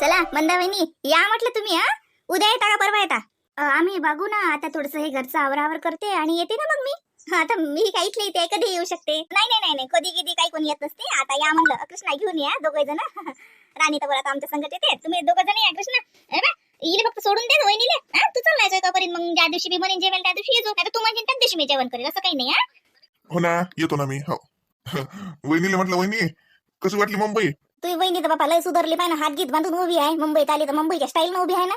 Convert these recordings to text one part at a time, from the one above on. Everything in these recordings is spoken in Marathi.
चला मंदा वहिनी या म्हटलं तुम्ही हा? उद्या येता का परवा येता? अ, आम्ही बघू ना आता थोडस हे घरचं आवरावर करते आणि येते ना मग मी. हा, आता मी काही इथले इथे कधी येऊ शकते? नाही नाही नाही नाही कधी कधी काही कोणी येत नसते. आता या म्हणलं कृष्णा घेऊन या दोघे जण. राणी तर आता आमच्या संगत येते. तुम्ही दोघं जण या कृष्णा. हे बा, इले फक्त सोडून दे वहिनीले. हा, तू चाललाय जोपर्यंत मग ज्या दिवशी मी म्हणेन जेवेल त्या दिवशी येतो नाही तू म्हणजे त्याच दिवशी मी जेवण करेल असं काही नाही हा? हो ना येतो ना मी हो. वहिनीला म्हटलं वहिनी कशी वाटली मुंबई? तुझी वहिनी तर बापा लय सुधारली. पाहिजे हात गीत बांधून उभी आहे. मुंबईत आली तर मुंबईच्या स्टाईल उभी आहे ना.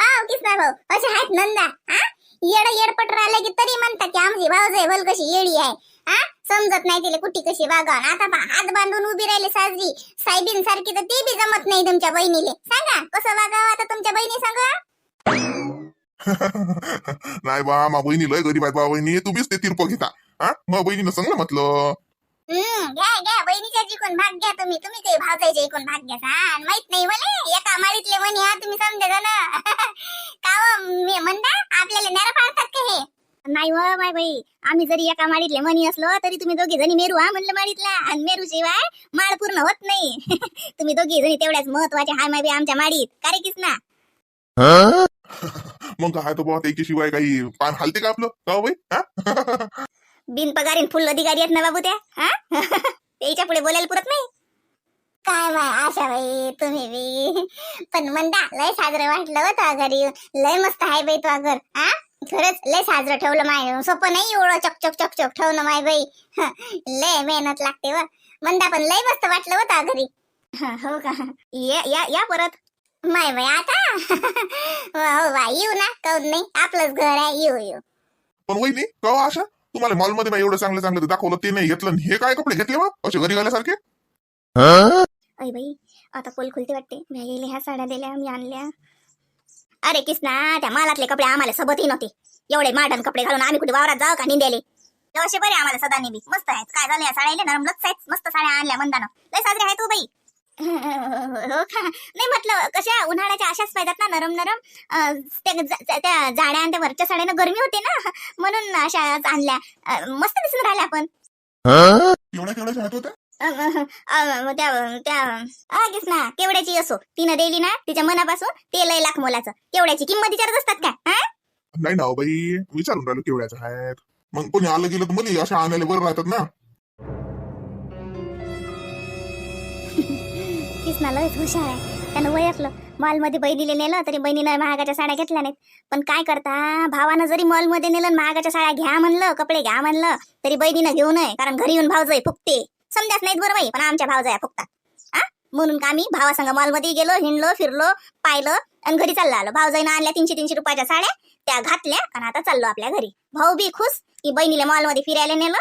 पाव किसना भाऊ. असे आहेत नंदा हा? येड येडपट राहिले की तरी म्हणतात की आमची भाऊजाई भल कशी येडी आहे. हा? समजत नाही तिला कुठे कशी वागा आता पहा, हात बांधून उभी राहिले साजरी साहेबीन सारखी तर ती बी जमत नाही तुमच्या बहिणीले. सांगा कसं वागावं आता तुमच्या बहिणी सांगा? नाही बा मा बहिणी लय गरीब आहेत बा बहिणी तुम्हीच ते तिरप घेता. हा? मग बहिणीनं सांगलं म्हटलं. हम्म घ्या घ्या बहिणीच्या जिकून भाग घ्या तुम्ही. तुम्ही काही भावजायच्या इकून भाग घ्या हा माहीत नाही मला एका माळीतले म्हणे हा तुम्ही समजा ना. का हो, मी म्हणता आपल्याला नेरा पाळतात का हे? नाही व माय बाई. आम्ही जरी एका माळीतले म्हणी असलो तरी तुम्ही दोघी जणी मेरू हा म्हणलं माळीतला. आणि मेरू शिवाय माळ पूर्ण होत नाही. तुम्ही दोघे जणी तेवढ्याच महत्त्वाचे हाय माय बाई आमच्या माळीत. का रे किसना? मग काय तो बा त्याच्याशिवाय काही पान हालते का आपलं? का हो बाई? बिनपगारीन फुल अधिकारी आहेत ना बाबू त्या हा? त्याच्या पुढे बोलायला पुरत नाही? काय बाय आशा बाई तुम्ही बी. पण म्हणता लय साजरं वाटलं होतं घरी. लय मस्त आहे बाई तो घर हा? खरंच लय साजरं ठेवलं माय. सोपं नाही एवढं चक चक चक चक ठेवणं माय बाई. लय मेहनत लागते हो. व म्हणता पण लय मस्त वाटलं होतं घरी. हो का? या या या परत. माय बाई आता? हो, हो बाई येऊ ना काऊन नाही? आपलंच घर आहे येऊ येऊ. पण वहिनी का हो आशा? तुम्हाला मॉलमध्ये बाई एवढं चांगलं चांगलं दाखवलं ते नाही घेतलं. हे काय कपडे घेतले मग असे घरी घाल्यासारखे अय बाई आता पोल खुलते वाटते. मी गेले ह्या साड्या दिल्या मी आणल्या. अरे किसना त्या मालातले कपडे आम्हाला सोबतही नव्हते. एवढे मॉडर्न कपडे घालून आम्ही कुठे वावरात जाऊ का निंद्याले असे बरे आम्हाला सदा नेहमी मस्त आहेत. काय झालं या साड्या नरम लच आहेत. मस्त साड्या आणल्या मंदानं. लय साजरे आहे तू बाई. हो का? नाही म्हटलं कशा उन्हाळ्याच्या अशाच पाहिजेत ना नरम नरम त्या जाड्या आणि त्या वरच्या साड्यानं गरमी होते ना म्हणून अशा आणल्या. मस्त दिसून राहिल्या आपण. एवढ्या केवढ्या आहेत होत्या? अ, अ, अ, त्या त्या आगीच ना केवड्याची असो. तिनं दिली ना तिच्या मनापासून ते लय लाख मोलाचं. केवड्याची किंमत विचारत असतात का? नाही ना हो बाई विचारून राहिलो आहेत. मग कोणी आलं गेलं तर मुली अशा आणायला बरं राहतात ना. किसना लयच हुशार आहे. त्यानं ओळखलं मॉलमध्ये बहिणीला नेलं तरी बहिणीनं महागाच्या साड्या घेतल्या नाहीत. पण काय करता? भावानं जरी मॉलमध्ये नेलं आणि महागाच्या साड्या घ्या म्हणलं कपडे घ्या म्हणलं तरी बहिणीनं घेऊ नये कारण घरी येऊन भावजय फुकते समजाच नाहीत बरं पण आमच्या भावजया फुकतात आ? म्हणून का आम्ही भावासंग मॉलमध्ये गेलो हिंडलो फिरलो पाहिलं आणि घरी चाललो आलो. भावजाईनं आणल्या तीनशे तीनशे रुपयाच्या साड्या त्या घातल्या आणि आता चाललो आपल्या घरी. भाऊ बी खुश की बहिणीला मॉलमध्ये फिरायला नेलं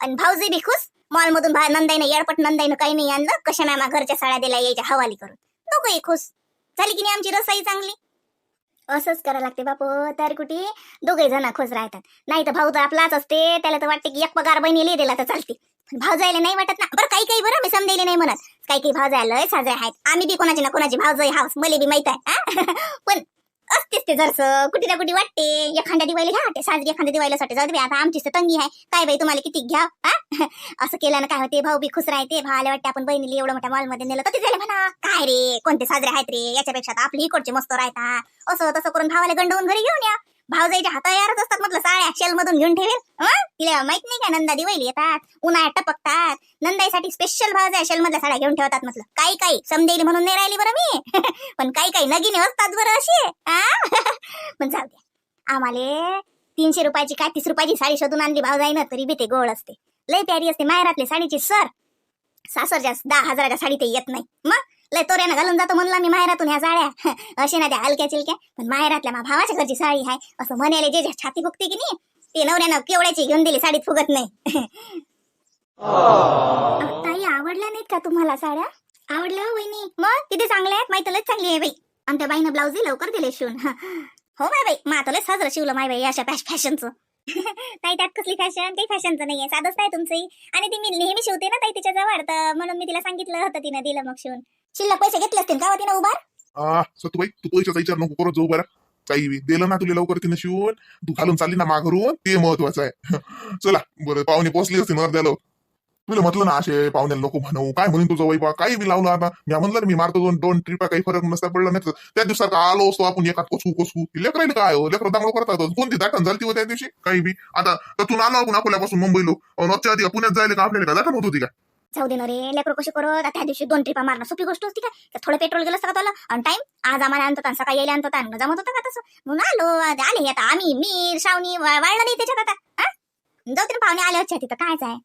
आणि भाऊजी बी खुश मॉलमधून बाहेर नंदाईनं येडपट नंदाईनं काही नाही आणलं कशा मॅमा घरच्या साड्या दिल्या यायच्या हवाली करून. दोघंही खुश. झाली की नाही आमची रसाई चांगली? असंच करावं लागते बापू तर कुठे? दोघे जण खुश राहतात. नाही तर भाऊ तर आपलाच असते त्याला तर वाटते की एक पगार बहिणीला दिला तर चालते. भाव जायला नाही वाटत ना. बरं काही काही बरं मी समजायला नाही म्हणत. काही काही भाव जायला साजरे आहेत. आम्ही बी कोणाची ना कोणाची भाव जाई हाऊस. मला बी माहीत आहे पण असतेच ते जरस. कुठे ना कुठे वाटते. एखाद्या दिवाळीला घ्या वाटते. साजरी एखाद्या दिवाळीला साठी जाऊ दे आता आमचीच तंगी आहे. काय बाई तुम्हाला किती घ्या? असं केल्यानं काय होते? भाऊ बी खुश राहते. भावाला वाटते आपण बहिणीला एवढं मोठ्या मॉलमध्ये नेलं तर तिथे म्हणा. काय रे? कोणते साजरे आहेत रे? याच्यापेक्षा तर आपली इकडचे मस्त राहतात. असं तसं करून भावाला गंडवून घरी घेऊन या. भावजाईच्या हाता असतात म्हटलं साड्या शेल मधून घेऊन ठेवेल. तिला माहीत नाही का नंदा दिवाळी येतात उन्हाळ्यात टपकतात नंदाईसाठी स्पेशल भावजाई शेल मधल्या साड्या घेऊन ठेवतात म्हटलं. काही काही समजेल म्हणून नाही राहिली बरं मी. पण काही काही नगीने असतात बरं असे पण जाऊ द्या. आम्हाला तीनशे रुपयाची काय तीस रुपयाची साडी शोधून आणली भावजाईनं तरी बी ते गोड असते. लय प्यारी असते मायरातली साडीची सर. सासरच्या दहा हजाराच्या साडी ते येत नाही. मग? लय तोऱ्यानं घालून जातो म्हणला मी माहेरातून ह्या साड्या असे ना त्या हलक्या चिलक्या. पण माहेरातल्या मा भावाच्या घरची साडी आहे असं म्हणाले जे जे छाती फुगते की नाही ते नवऱ्यानं केवड्याची घेऊन दिली साडीत फुगत नाही. ताई आवडल्या नाहीत का तुम्हाला साड्या? आवडल्या हो वहिनी. मग? किती चांगल्या आहेत? माहिती लच चांगली आहे बाई. आमच्या बाईनं ब्लाऊज लवकर दिले शिवून. हो माय बाई मातलं साजरं शिवलं माय बाई अशा फॅशनचं ताई त्यात कसली फॅशन काही फॅशनचं नाहीये. साधंच आहे तुमचंही? आणि ती मी नेहमी शिवते ना ताई तिच्या जवळ तर म्हणून मी तिला सांगितलं होतं तिनं दिलं मग शिवून. शिल्लक पैसे घेतले असतील का हो तिनं उभार? आ सतुबाई तू पैशाचा विचार नको करत जाऊ बरं काही बी. दिलं ना तुला लवकर तिने शिवून तू घालून चालली ना माघरून ते महत्वाचं आहे. चला बरं पाहुणे पोचली असते मग द्यालो तुला म्हटलं ना असे पाहुण्याला नको म्हणू. काय म्हणून तुझं वैभव? काही बी लावलं आता. मी म्हणलं मी मारतो दोन दोन ट्रिपा काही फरक नसता पडला नाही. त्या दिवसात आलो असतो आपण एकात कोसू कोसू. लेकरायला काय हो लेकर दांगडो करतात कोणती दाटण झाली हो त्या दिवशी? काही बी. आता तू आलो आपण अकोल्यापासून मुंबईलो. लोक आधी पुण्यात जायला का आपल्याला? का दाटण होत होती का? जाऊ दे ना रे कशी करत? त्या दिवशी दोन ट्रिपा मारणं सोपी गोष्ट होती का? थोडं पेट्रोल गेलं सगळं आलं आणि टाइम आज आम्हाला आणतो सकाळी यायला आणतो आणि जमत होता का तसं? म्हणून आलो. आले आता आम्ही मी श्रावणी वाढलं नाही त्याच्यात आता. जाऊ दे पाहुणे आले होते तिथं. कायच आहे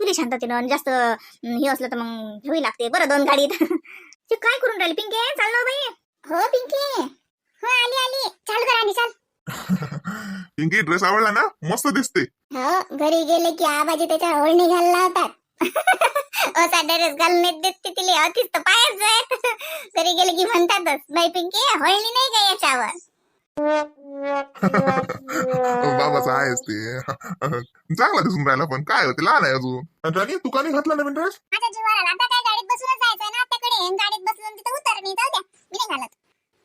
तुला शांततेनं आणि जास्त हे असलं तर मग घेऊ लागते. बरं दोन गाडीत. ते काय करून राहिली? पिंके चाललो बाई. हो पिंके. हो आली आली. चाल करा आली चाल. पिंकी ड्रेस आवडला ना? मस्त दिसते. हो घरी गेले की आबाजी त्याच्या ओळणी घालला होता असा ड्रेस घालून येत देते तिले. अतिच तर पायच घरी गेले की म्हणतातच बाई पिंकी होळणी नाही का याच्यावर? बाबाचं आहेच ते. चांगला दिसून राहिला पण. काय होते? लहान आहे अजून. राणी तू का नाही घातला नवीन ड्रेस माझ्या जीवाला आता काय गाडीत बसूनच जायचंय ना? आत्याकडे गाडीत बसून तिथं मी जाऊ द्या. मी नाही घालत.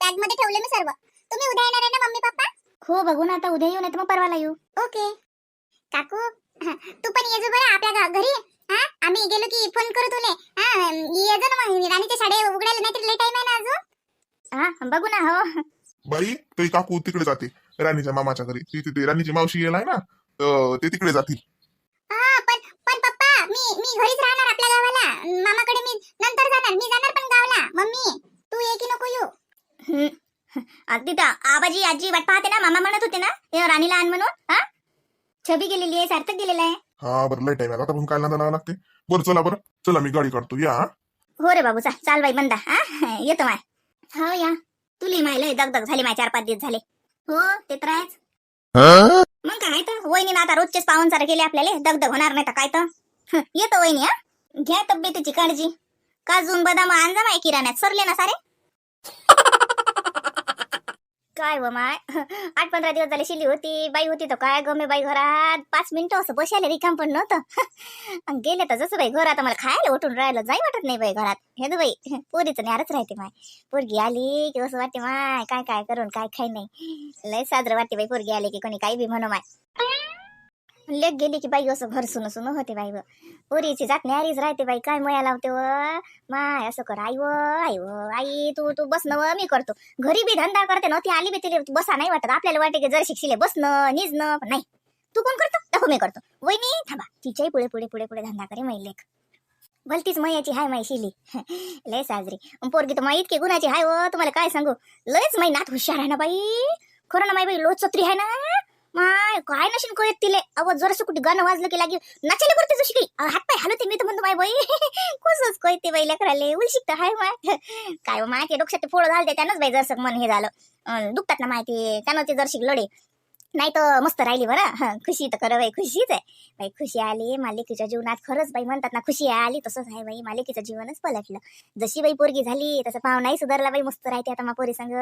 बॅगमध्ये ठेवले मी सर्व. तुम्ही उद्या येणार आहे ना मम्मी पप्पा? हो बघू ना आता उद्या येऊ नाही तर मग परवाला येऊ. ओके. काकू तू पण ये जो बरं आपल्या घरी हा? आम्ही गेलो की फोन करू तुले. हा? ये जो ना मग राणीच्या शाळे उघडायला नाही तर लेट टाइम आहे ना अजून? हा बघू ना हो. बाई काही काकू तिकडे जाते राणीच्या मामाच्या घरी. ती तिथे राणीची मावशी आहे ना तर ते तिकडे जातील. हा पण पण पप्पा मी मी घरीच राहणार आपल्या गावाला. मामाकडे मी नंतर जाणार मी जाणार पण गावाला. मम्मी तू ये की नको येऊ? तिथं आबाजी आजी वाट पाहते ना मामा म्हणत होते ना हे राणीला आण म्हणून हा? छबी गेलेली आहे सार्थक गेलेला आहे. हा बरं लय टाइम आहे. आता पण काय जावं लागते. बरं चला बरं. चला मी गाडी काढतो. या हा. हो रे बाबू चाल चाल बाई बंदा हा? येतो माय हो या. तुला माहिलं दगदग झाली माय चार पाच दिवस झाले. हो ते तर आहेच. मग काय तर वहिनी आता रोजचेच पाहून सारे केले आपल्याला दगदग होणार नाही तर काय तर. येतो वहिनी हा. घ्या तब्येतीची काळजी. काजून बदाम आणजा माय किराण्यात सरले ना सारे. काय व माय? आठ पंधरा दिवस झाले शिली होती बाई होती तर काय गमे बाई घरात पाच मिनिटं असं बसायला रिकाम पण नव्हतं. गेले तर जसं बाई घरात मला खायला उठून राहिलं जाई वाटत नाही बाई घरात. हे तर बाई पोरीचं न्यारच राहते माय. पोरगी आली की असं वाटते माय काय काय करून काय खाय नाही. लय साजरं वाटते बाई पोरगी आली की कोणी काही बी म्हणू माय. लेक गेली की बाई असं घर सुन सुन होते बाई व. पोरीची जात न्यारीच राहते बाई काय मया लावते व? माय असं कर आई व आई व आई तू तू बस व मी करतो. घरी बी धंदा करते ना ती आली बी तिला बसा नाही वाटत. आपल्याला वाटते की जर शिक्षिले बसणं निजणं पण नाही. तू कोण करतो? दाखव मी करतो. वहिनी थांबा. तिच्याही पुढे पुढे पुढे पुढे धंदा करे मै लेख. भलतीच मयाची हाय माय शिली. लय साजरी. पोरगी तर माहीत की गुणाची हाय व तुम्हाला काय सांगू? लयच माई नात हुशार आहे ना बाई. खरं ना माई बाई लोचत्री आहे ना? माय काय नशीन कळत तिले? अव जरासं कुठे गाणं वाजलं की लागे नाचायला करते जशी काही? हात पाय हलवते मी तर म्हणतो माय बाई. कसंच कळते बाई लेकराले? उलशिक तर हाय माय. काय माय ते डोक्यात ते फोड घालते त्यानंच बाई जरसं मन हे झालं. दुखतात ना माहिती त्यानं ते जरशी लढे. नाही तर मस्त राहिली बरं. खुशी तर खरं बाई खुशीच आहे. बाई खुशी आली मालिकेच्या जीवनात खरंच बाई म्हणतात ना खुशी आली तसंच आहे बाई. मालिकेचं जीवनच पलटलं. जशी बाई पोरगी झाली तसं पाहुणाही नाही सुधारला बाई मस्त राहते आता मा पोरी संग.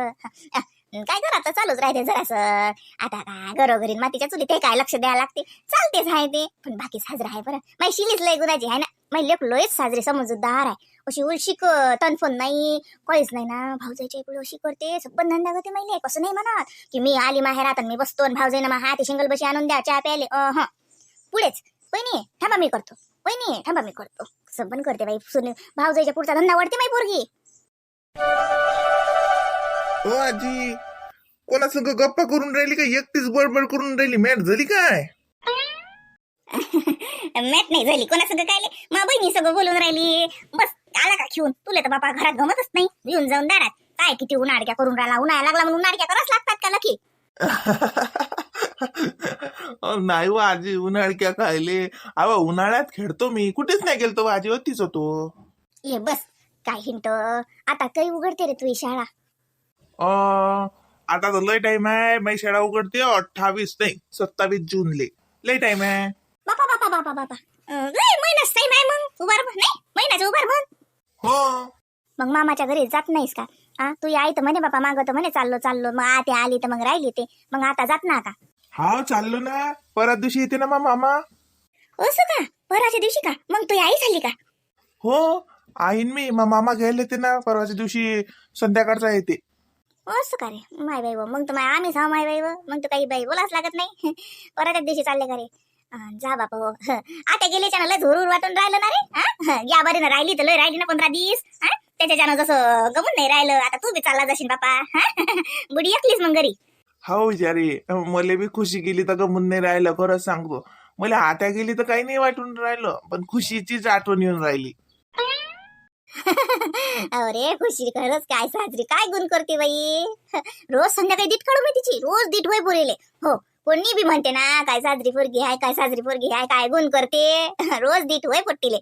काय करा आता चालूच राहते जरासं. आता काय घरोघरी मातीच्या चुली ते काय लक्ष द्यायला लागते? चालतेच आहे ते. पण बाकी साजरा आहे बरं. माई शिलीच लय गुणाची आहे ना. माई लेप लोयच साजरी समजूतदार आहे अशी उलशीक तनफोन नाही काहीच नाही ना भाऊजाईच्या इकडे अशी करते सबन धंदा करते माहिले कसं नाही म्हणत की मी आली माहेरात आणि मी बसतो आणि भाऊजाईनं मग हाती शिंगल बशी आणून द्या चहा प्यायले अं, पुढेच वहिनी थांबा मी करतो वहिनी थांबा मी करतो कसं पण करते बाई सुने भाऊजाईच्या पुढचा धंदा वाढते माई पोरगी। हो आजी कोणा संग गप्पा करून राहिली का एकटीच बडबड करून राहिली मॅट झाली काय मॅट नाही झाली कोणा सगळं काय मा बहिणी सगळं बोलून राहिली. बस आला का घेऊन तुला तर बापा घरात गमतच नाही. येऊन जाऊन दारात. काय किती उन्हाळक्या करून राहिला? उन्हाळा लागला म्हणून उन्हाळक्या करावंच लागतात का लकी नाही हो आजी उन्हाळक्या खायले अहो उन्हाळ्यात खेळतो मी. कुठेच नाही गेलतो हो, आजी होतीच होतो ये बस काय हिंट? आता काही उघडते रे तुझी शाळा. अं, आता तर लय टाइम आहे. माझी शाळा उघडते अठ्ठावीस नाही सत्तावीस जूनले. लय टाइम आहे. बापा बापा बापा बापा. महिनाच टाईम आहे मग. उभार म्हण नाही महिन्याचं उभार म्हण हो. मग मामाच्या घरी जात नाहीस का? हा तू आई तर म्हणे बापा मागं तर म्हणे चाललो चाललो. मग आते आली तर मग राहिली ते. मग आता जात ना का? हा चाललो ना. परत दिवशी येते ना मा मामा. असं का? पराच्या दिवशी का? मग तू आई झाली का? हो आईन मी. मा मामा घ्यायला येते ना परवाच्या दिवशी संध्याकाळचा येते. असं का रे? माय बाई व. मग तर माय आम्ही सांग माय बाई व. मग तर काही बाई बोलाच लागत नाही. परत दिवशी चालले का रे? जा बापा. हो. आता गेल्याच्या ना लय झोरूर वाटून राहिलं ना रे या बरी ना राहिली तर लय राहिली ना पंधरा दिवस हं? त्याच्याच्यानं जसं गमून नाही राहिलं आता तू बी चालला जाशील बापा? बुडी एकलीच मग घरी. हो बिचारी मला बी खुशी गेली तर गमून नाही राहिलं खरंच सांगतो. मला आता गेली तर काही नाही वाटून राहिलं पण खुशीचीच आठवण येऊन राहिली. अरे खुशी खरंच काय साजरी काय गुण करते बाई? रोज संध्याकाळी दीट काढू मी तिची रोज दीट होय पुरेले. हो कोणी बी म्हणते ना काय साजरी पोरगी आहे काय साजरी पोरगी आहे काय गुण करते? रोज दीट होय पट्टीले.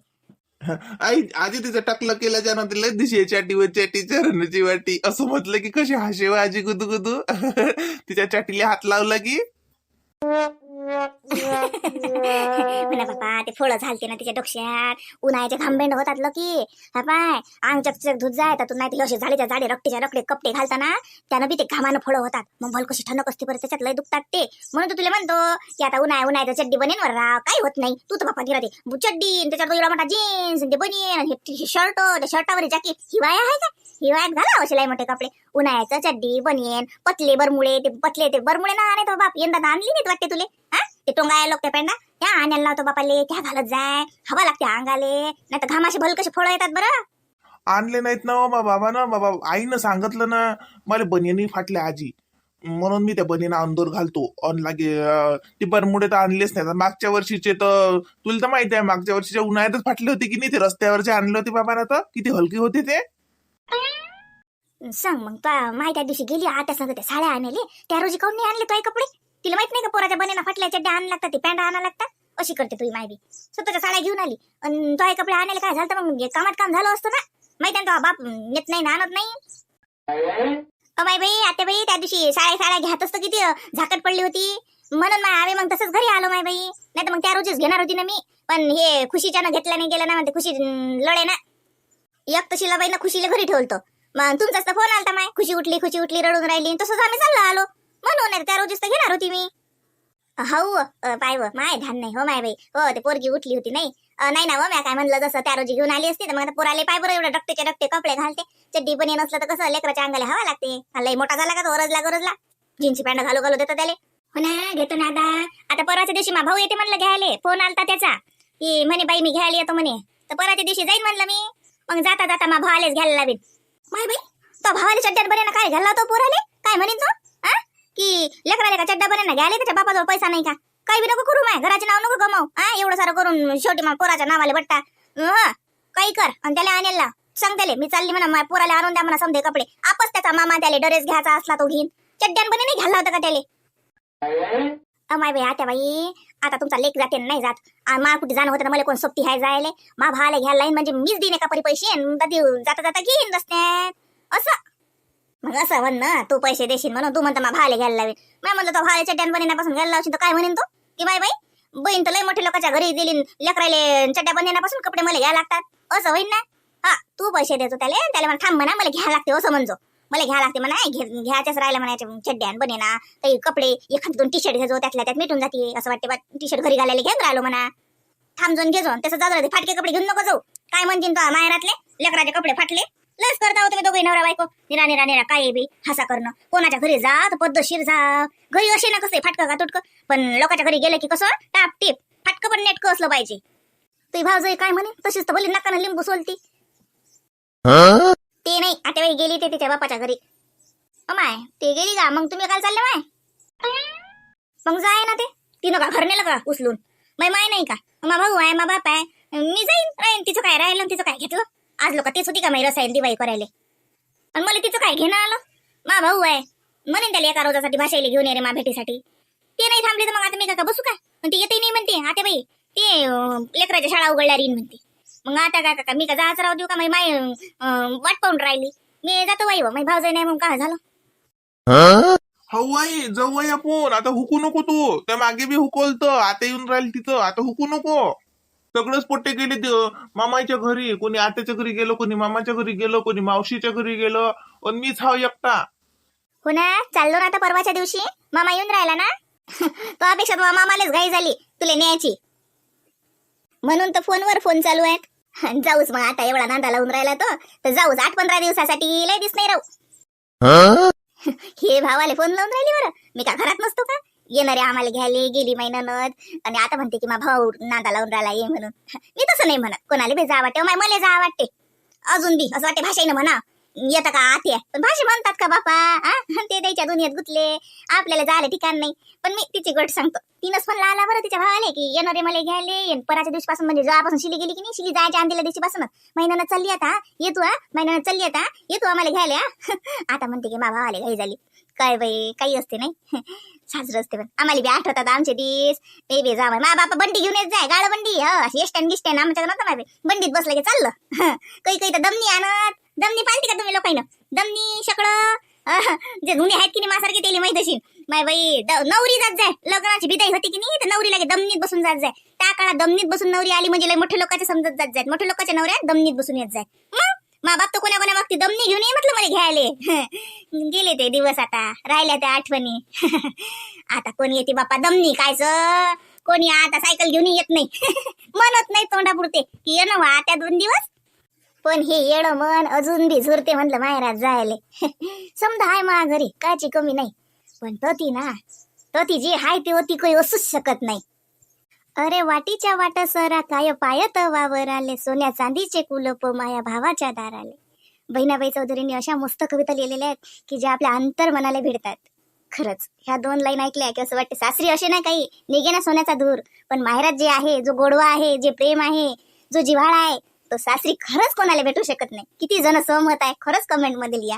आई आधी तिचं टाकलं केलं त्यानं तिला दिशी चाटी व चाटी चरणची वाटी. असं म्हटलं की कशी हाशेव आजी गुदू गुदू तिच्या चाटीला हात लावला की? म्हणा बापा ते फळं झालते ना तिच्या डोक्यात. उन्हाळ्याचे खांबेंड होतात लकी. हा पाय. अंग चकचक धुत जाय तर तू नाही ते असे झाडीच्या झाडे रक्तीच्या रकडे कपडे घालताना त्यानं बी ते घामानं फळं होतात. मग भल कशी ठणक असते परत त्याच्यात लय दुखतात ते. म्हणून तू तुला म्हणतो की आता उन्हाळ्या उन्हाळ्याचं चड्डी बनेन वर. राव काय होत नाही. तू तर बापा गिरा ते चड्डी आणि त्याच्यात एवढा मोठा जीन्स ते बनेन हे शर्ट त्या शर्टावर जॅकेट हिवाळ्या आहे का? हिवाळ्यात घाला असे लय मोठे कपडे. उन्हाळ्याचं चड्डी बनियन पतले बरमुळे ते पतले ते बरमुळे ना नाही बाप. यंदा आणली नाहीत वाटते तुले हा? ते टोंगाया लोक त्या पेंडा त्या आणायला लावतो बापाले त्या घालत जाय हवा लागते अंगाले नाही तर घामाशी भल कसे फळं येतात बरं? आणले नाहीत ना बाबा ना बाबा आईनं सांगितलं ना मला बनियनी फाटल्या आजी. म्हणून मी त्या बनीना अंदोर घालतो. अन लागे ते ती बरमुडे तर आणलेच नाही मागच्या वर्षीचे तर तुला तर माहिती आहे मागच्या वर्षीच्या उन्हाळ्यातच फाटले होते की नाही ते रस्त्यावरचे आणले होते बाबा ना तर? किती हलके होते ते? सांग मग तू माहिती त्या दिवशी गेली आता सांगते त्या साड्या आणले त्या रोजी काऊन नाही आणले तो कपडे? तिला माहीत नाही का पोराच्या बनेना फाटल्या चड्ड्या आणला लागतात ते पॅन्ट आणायला लागतात? अशी करते तुझी माहिती स्वतःच्या साड्या घेऊन आली. आणि तो कपडे आणायला काय झालं तर मग कामात काम झालं असतं ना? माहिती आहे ना तो बाप नेत नाही ना आणत नाही? अ बाई बाई आता बाई त्या दिवशी साड्या साड्या घ्यात असतं किती? झाकट पडली होती. म्हणून मग आम्ही मग तसंच घरी आलो माय बाई. नाही तर मग त्या रोजीच घेणार होती ना मी. पण हे खुशीच्यानं घेतल्या नाही गेलं ना म्हणते खुशी लढे ना. एक तशीला बाई ना खुशीला घरी ठेवलतो. मग तुमचाच तर फोन आलता माय. खुशी उठली खुशी उठली रडून राहिली. तसंच आम्ही चाललो आलो. म्हणून त्या रोजीच तर घेणार होती मी. हो पाय व माय ध्यान नाही हो माय बाई. हो ते पोरगी उठली होती नाही. नाही ना मग म्या काय म्हणलं जसं त्या रोजी घेऊन आली असती तर मग आता पोराले पाय बरं एवढं डकटेचे डकटे कपडे घालते. चड्डी पण नसलं तर कसं लेकराच्या अंगाला हवा लागते. हा, मोठा झाला का तो रजला गरजला. जीन्सची पॅन्ट घालू घालू देतो त्याले. हो ना घेतो ना आता. आता परवाच्या दिवशी मा भाऊ येते म्हणलं घ्यायले. फोन आलता त्याचा. की म्हणे बाई मी घ्यायला येतो म्हणे. तर परवाच्या दिवशी जाईन म्हणलं मी. मग जाता जाता मा भावालेच घ्यायला लावीन. माय बाई तो भावाले चड्ड्यात बरे ना काय घालला तो पोराले? काय म्हणेन तो? हा की लेकराले का चड्डा बरे ना घ्यायला त्याच्या बापाजवळ पैसा नाही का? काही बी नको करू माय घराचे नाव नको गमाव हा एवढं सारं करून शेवटी मग पोराच्या नावाले बट्टा. काही कर आणि त्याला आणेल ना. सांग मी चालली म्हणा माझ्या पोराला आणून द्या म्हणा समजे कपडे. आपच त्याचा मामा त्याले ड्रेस घ्यायचा असला तो घेईन. चड्ड्यान नाही घालला होता का त्याले? माय बाई आता बाई आता तुमचा लेख जाते नाही जात. मा कुठे जाणं होतं ना मला कोण सोबती हाय जायले? मा भाले घ्यायला लाईन म्हणजे मीच देईन का परी पैसे जाता जाता घेईन रस्त्यात. असं. मग असं म्हण ना तू पैसे देशील म्हणून तू म्हणता मा भाले घ्यायला लावेल मी म्हणतो तो भावाला चड्ड्यान बनण्यापासून घ्यायला लावशील तर काय म्हणेन तो? की बाय बाई बहीण तर लय मोठ्या लोकांच्या घरी दिली लेकराले चड्ड्या बनण्यापासून कपडे मला घ्यायला लागतात. असं होईन ना? हा तू पैसे देतो त्याला त्याला मला थांब म्हणा मला घ्यायला लागते असं म्हणजो. मला घ्यायला लागते म्हणा घ्यायच्याच राहिला म्हणायचे चड्ड्यान बनेना काही कपडे एखाद दोन टी शर्ट घेजो त्यातल्या त्यात मिटून जाते असं वाटते बा टी शर्ट घरी घालायला घेऊन राहिलो म्हणा. थांब जाऊन घेजो तसं जाऊ दे फाटके कपडे घेऊन नको जाऊ. काय म्हणतील तो माहेरातले? लेकराचे कपडे फाटले? लस करता हो तुम्ही दोघे नवरा बायको. निरा निरा निरा काय बी हसा करणं. कोणाच्या घरी जा तर पद्धतशीर जा. घरी असे ना कसं फाटकं का तुटकं? पण लोकांच्या घरी गेलं की कसं? टाप टीप फाटकं पण नेटकं असलं पाहिजे. तुझी भाऊ काय म्हणे? तशीच तर बोली नका लिंबू सोलती. ते नाही. गेली ते तिच्या बापाच्या घरी. माय ते गेली का? मग तुम्ही काय चालले माय? मग जाय ना ते. तिनं का घर नेलं का उचलून. माय माय नाही का? मा भाऊ आहे मा बाप आहे. मी जाईन राहीन. तिचं काय राहिलं तिचं काय घेतलं? आज लोक तेच होती का माही रसायन दिवाळी करायला? आणि मला तिचं काय घेणं आलं? मा भाऊ आहे. म्हणेन त्याला एका रोजासाठी भाषेला घेऊन ये रे मा भेटीसाठी. ते नाही थांबले तर मग आता मी का बसू का? ती येते नाही म्हणते. आता बाई ते लेकराच्या शाळा उघडल्या रीन म्हणते. मग आता काय काका मी का जायचं राहू देऊ का? माई माय अं, वाट पाहून राहिली. मी जातो बाई माई भाऊ नाही मग काय झालं? हो आई जाऊ आई आपण. आता हुकू नको तू. त्या मागे बी हुकवलत आता येऊन राहील तिथं. आता हुकू नको. सगळेच पोट्टे गेले ते. मामाच्या घरी. कोणी आत्याच्या घरी गेलो कोणी मामाच्या घरी गेलो कोणी मावशीच्या घरी गेलो. आणि मीच हाव एकटा. हो ना चाललो ना आता परवाच्या दिवशी. मामा येऊन राहिला ना? तो अपेक्षा मामालाच घाई झाली तुला न्यायची. म्हणून तर फोनवर फोन चालू आहेत. जाऊच मग आता एवढा नांदा लावून राहिला तो तर जाऊच आठ पंधरा दिवसासाठी लय दिस नाही राहू हे भावाले फोन लावून राहिली बरं. मी का घरात नसतो का? येणारे आम्हाला घ्यायला गेली ननद आणि आता म्हणते की मा भाऊ नादा लावून राहिला ये म्हणून. मी तसं नाही म्हणत. कोणाला बी जा वाटते मला जा वाटते. अजून बी असं वाटते भाषेनं म्हणा. येता का आते पण भाषे म्हणतात का बापा? हा ते द्यायच्या दुनियेत गुतले. आपल्याला जायला ठिकाण नाही. पण मी तिची गट सांगतो. तिनंच पण आला बरं तिच्या भावाले की येणारे मला घ्यायले. पराच्या दिवशीपासून म्हणजे जेव्हापासून शिली गेली की नाही शिली जायच्या आंधीला दिवशीपासून महिन्यानं चालली आता. येतो हा महिन्यानं चालली आता. येतो आम्हाला घ्यायला आता म्हणते की मा भावाले घाई झाली. काय बाई काही असते नाही. साजरं असते पण. आम्हाला बी आठवतात आमचे दिस ते बी जा मा बापा बंडी घेऊन येत जाय गाळ बंडी ह एस्टॅन गिस्टॅन आमच्या नव्हतं माहिती बंडीत बसलं की चाललं. काही काही तर दमनी आणत. दमनी पाहिली का तुम्ही लोकांना? दमनी शकळं जे जुने आहेत की नाही मासारखे तेली माहीत असेल माय बाई द- नवरी जात जाय. लग्नाची विदाई होती की नाही तर नवरी लागे दमनीत बसून जात जाय. त्या काळात दमनीत बसून नवरी आली म्हणजे मोठ्या लोकांच्या समजत जात जाय. मोठ्या लोकांच्या नवऱ्या दमनीत बसून येत जाय. मग? मा बाप तर कोणा कोणा बाबतीत दमनी घेऊन ये म्हटलं मला घ्यायले. गेले ते दिवस आता. राहिल्या त्या आठवणी. आता कोणी येते बापा दमनी. कायच कोणी आता सायकल घेऊन येत नाही. म्हणत नाही तोंडापुरते. की ये ना त्या दोन दिवस. पण हे येणं मन अजून बी झुरते म्हणलं माहेरात जायले. समजा हाय मा घरी कायची कमी नाही. पण तती ना तती जी हाय ते होती काही असूच शकत नाही. अरे वाटीच्या वाटा सरा काय पायत वावर आले सोन्या चांदीचे कुलप माया भावाच्या दाराले. बहिणाबाई चौधरींनी अशा मस्त कविता लिहिलेल्या आहेत की ज्या आपल्या अंतर मनाला भिडतात. खरंच ह्या दोन लाईन ऐकल्या की असं वाटते सासरी असे नाही काही निघे ना सोन्याचा धूर. पण माहेरात जे आहे जो गोडवा आहे जे प्रेम आहे जो जिव्हाळा आहे तो सासरी खरंच कोणाला भेटू शकत नाही. किती जण सहमत आहे खरंच कमेंटमध्ये लिहा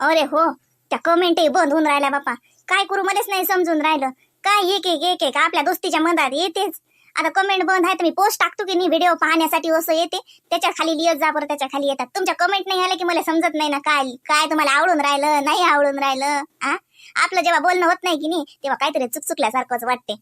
अरे हो त्या कमेंटही बंद होऊन राहिल्या बापा. काय करू मध्येच नाही समजून राहिलं. काय एक एक एक एक आपल्या दोस्तीच्या मधात येतेच. आता कमेंट बंद आहे तर मी पोस्ट टाकतो की नाही व्हिडिओ पाहण्यासाठी असं येते. त्याच्याखाली लिहत जा बरं त्याच्याखाली येतात. तुमच्या कमेंट नाही आलं की मला समजत नाही ना काय काय तुम्हाला आवडून राहिलं नाही आवडून राहिलं आपलं जेव्हा बोलणं होत नाही की नाही तेव्हा काहीतरी चुकचुकल्यासारखंच वाटते.